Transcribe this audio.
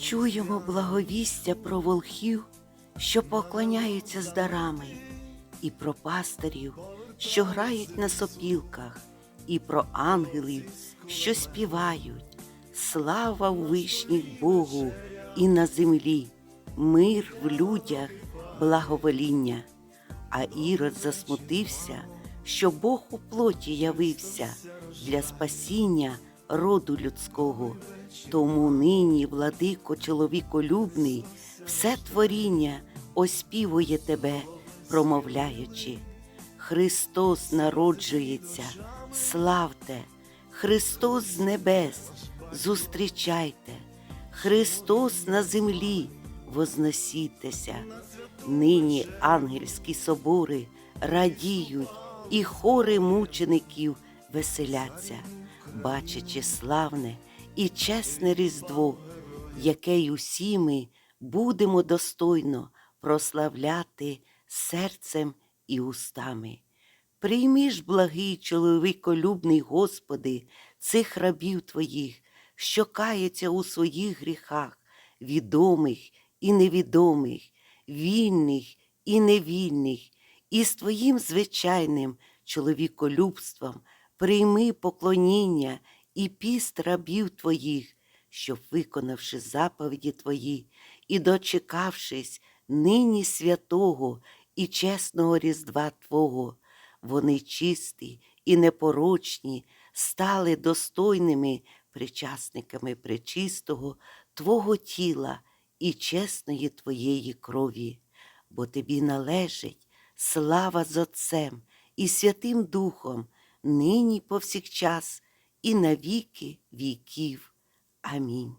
Чуємо благовістя про волхів, що поклоняються з дарами, і про пастирів, що грають на сопілках, і про ангелів, що співають. Слава в вишніх Богу і на землі, мир в людях, благовоління. А Ірод засмутився, що Бог у плоті явився для спасіння роду людського. Тому нині, владико чоловіколюбний, все творіння оспівує тебе, промовляючи. Христос народжується, славте, Христос з небес, зустрічайте, Христос на землі, возносітеся. Нині ангельські собори радіють, і хори мучеників веселяться, бачачи славне і чесне Різдво, яке й усі ми будемо достойно прославляти серцем і устами. Прийми ж, благий чоловіколюбний Господи, цих рабів Твоїх, що каються у своїх гріхах, відомих і невідомих, вільних і невільних, і з Твоїм звичайним чоловіколюбством прийми поклоніння і піст рабів Твоїх, щоб, виконавши заповіді Твої і дочекавшись нині святого і чесного Різдва Твого, вони чисті і непорочні, стали достойними причасниками пречистого Твого тіла і чесної Твоєї крові, бо Тобі належить слава з Отцем і Святим Духом, нині повсякчас і на віки віків. Амінь.